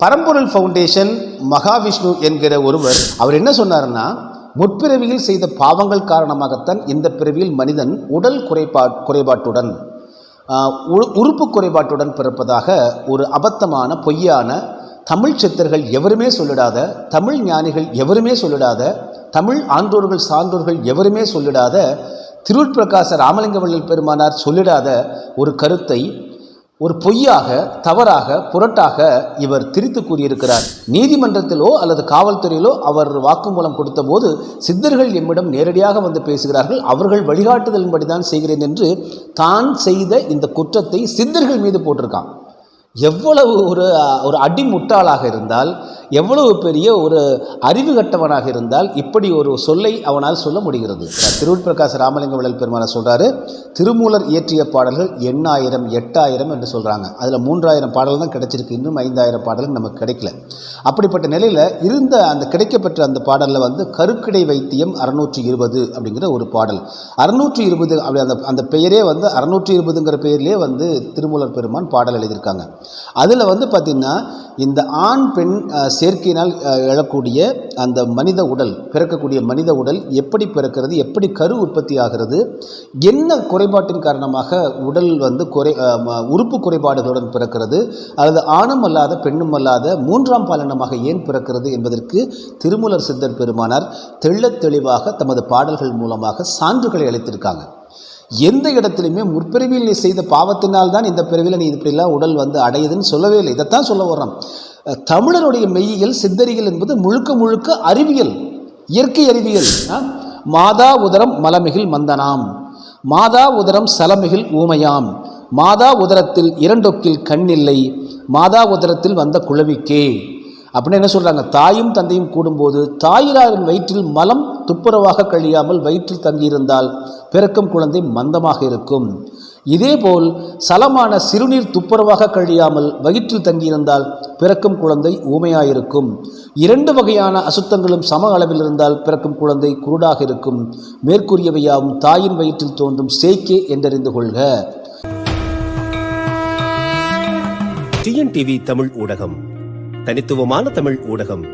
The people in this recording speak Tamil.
பரம்பொருள் ஃபவுண்டேஷன் மகாவிஷ்ணு என்கிற ஒருவர் அவர் என்ன சொன்னார்னா முற்பிறவியில் செய்த பாவங்கள் காரணமாகத்தான் இந்த பிறவியில் மனிதன் உடல் குறைபா குறைபாட்டுடன் உறுப்பு குறைபாட்டுடன் பிறப்பதாக ஒரு அபத்தமான பொய்யான தமிழ் சித்தர்கள் எவருமே சொல்லிடாத தமிழ் ஞானிகள் எவருமே சொல்லிடாத தமிழ் ஆன்றோர்கள் சான்றோர்கள் எவருமே சொல்லிடாத திருட்பிரகாச ராமலிங்கவள்ளல் பெருமானார் சொல்லிடாத ஒரு கருத்தை ஒரு பொய்யாக தவறாக புரட்டாக இவர் திரித்து கூறியிருக்கிறார். நீதிமன்றத்திலோ அல்லது காவல்துறையிலோ அவர் வாக்குமூலம் கொடுத்தபோது சித்தர்கள் எம்மிடம் நேரடியாக வந்து பேசுகிறார்கள். அவர்கள் வழிகாட்டுதலின்படி தான் செய்கிறேன் என்று தான் செய்த இந்த குற்றத்தை சித்தர்கள் மீது போட்டிருக்கான். எவ்வளவு ஒரு ஒரு அடிமுட்டாளாக இருந்தால் எவ்வளவு பெரிய ஒரு அறிவு கட்டவனாக இருந்தால் இப்படி ஒரு சொல்லை அவனால் சொல்ல முடிகிறது. திருவிட்பிரகாச ராமலிங்க விழல் பெருமான சொல்கிறாரு திருமூலர் இயற்றிய பாடல்கள் எண்ணாயிரம் எட்டாயிரம் என்று சொல்கிறாங்க அதில் மூன்றாயிரம் பாடல் தான் கிடைச்சிருக்கு. இன்னும் ஐந்தாயிரம் பாடல்கள் நமக்கு கிடைக்கல. அப்படிப்பட்ட நிலையில் இருந்த அந்த கிடைக்கப்பெற்ற அந்த பாடலில் வந்து கருக்கடை வைத்தியம் அறுநூற்றி இருபது அப்படிங்கிற ஒரு பாடல். அறுநூற்றி இருபது அப்படி அந்த அந்த பெயரே வந்து அறுநூற்றி இருபதுங்கிற பெயர்லேயே வந்து திருமூலர் பெருமான் பாடல் எழுதியிருக்காங்க. அதில் வந்து பார்த்திங்கன்னா இந்த ஆண் பெண் சேர்க்கையினால் எழக்கூடிய அந்த மனித உடல் பிறக்கக்கூடிய மனித உடல் எப்படி பிறக்கிறது எப்படி கரு உற்பத்தி ஆகிறது என்ன குறைபாட்டின் காரணமாக உடல் வந்து குறை உறுப்பு குறைபாடுகளுடன் பிறக்கிறது அல்லது ஆணும் அல்லாத பெண்ணும் அல்லாத மூன்றாம் பாலினமாக ஏன் பிறக்கிறது என்பதற்கு திருமூலர் சித்தர் பெருமானார் தெள்ளத் தெளிவாக தமது பாடல்கள் மூலமாக சான்றுகளை அளித்திருக்காங்க. எந்த இடத்துலையுமே முற்பிறவியில் நீ செய்த பாவத்தினால் தான் இந்த பிறவியில் நீ இப்படிலாம் உடல் வந்து அடையுதுன்னு சொல்லவே இல்லை. இதைத்தான் சொல்ல வர்றோம். தமிழருடைய மெய்யியல் சித்தரிகள் என்பது முழுக்க முழுக்க அறிவியல் இயற்கை அறிவியல். மாதா உதரம் மலமிகில் மந்தனாம். மாதா உதரம் சலமிகில் ஊமையாம். மாதா உதரத்தில் இரண்டொக்கில் கண்ணில்லை. மாதா உதரத்தில் வந்த குளவிக்கே அப்படின்னு என்ன சொல்றாங்க? தாயும் தந்தையும் கூடும்போது தாயிராரின் வயிற்றில் மலம் துப்புரவாக கழியாமல் வயிற்றில் தங்கியிருந்தால் பிறக்கும் குழந்தை மந்தமாக இருக்கும். இதேபோல் சலமான சிறுநீர் துப்புரவாக கழியாமல் வயிற்றில் தங்கியிருந்தால் பிறக்கும் குழந்தை ஊமையாயிருக்கும். இரண்டு வகையான அசுத்தங்களும் சம அளவில் இருந்தால் பிறக்கும் குழந்தை குருடாக இருக்கும். மேற்கூறியவையாவும் தாயின் வயிற்றில் தோன்றும் சேக்கே என்றறிந்து கொள்க. டிஎன்டிவி தமிழ் ஊடகம். தனித்துவமான தமிழ் ஊடகம்.